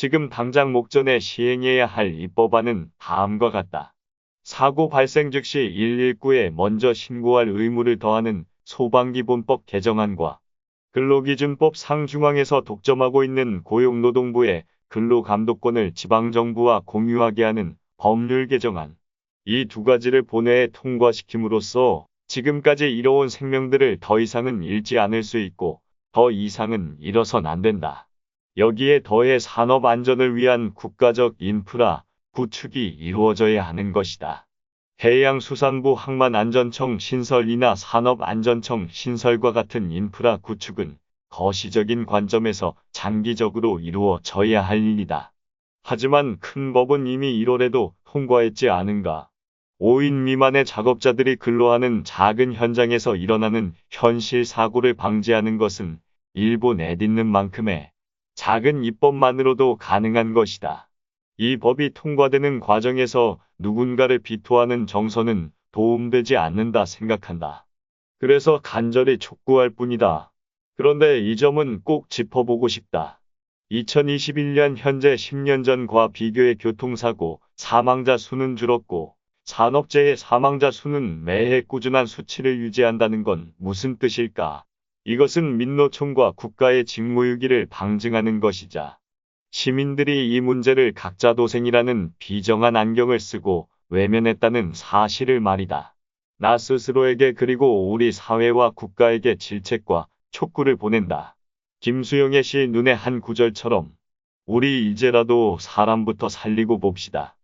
지금 당장 목전에 시행해야 할 입법안은 다음과 같다. 사고 발생 즉시 119에 먼저 신고할 의무를 더하는 소방기본법 개정안과 근로기준법 상중앙에서 독점하고 있는 고용노동부의 근로감독권을 지방정부와 공유하게 하는 법률 개정안. 이 두 가지를 본회에 통과시킴으로써 지금까지 잃어온 생명들을 더 이상은 잃지 않을 수 있고 더 이상은 잃어선 안 된다. 여기에 더해 산업 안전을 위한 국가적 인프라 구축이 이루어져야 하는 것이다. 해양수산부 항만안전청 신설이나 산업안전청 신설과 같은 인프라 구축은 거시적인 관점에서 장기적으로 이루어져야 할 일이다. 하지만 큰 법은 이미 1월에도 통과했지 않은가. 5인 미만의 작업자들이 근로하는 작은 현장에서 일어나는 현실 사고를 방지하는 것은 일부 내딛는 만큼의 작은 입법만으로도 가능한 것이다. 이 법이 통과되는 과정에서 누군가를 비토하는 정서는 도움되지 않는다 생각한다. 그래서 간절히 촉구할 뿐이다. 그런데 이 점은 꼭 짚어보고 싶다. 2021년 현재 10년 전과 비교해 교통사고 사망자 수는 줄었고 산업재해 사망자 수는 매해 꾸준한 수치를 유지한다는 건 무슨 뜻일까? 이것은 민노총과 국가의 직무유기를 방증하는 것이자 시민들이 이 문제를 각자 도생이라는 비정한 안경을 쓰고 외면했다는 사실을 말이다. 나 스스로에게 그리고 우리 사회와 국가에게 질책과 촉구를 보낸다. 김수영의 시 눈의 한 구절처럼 우리 이제라도 사람부터 살리고 봅시다.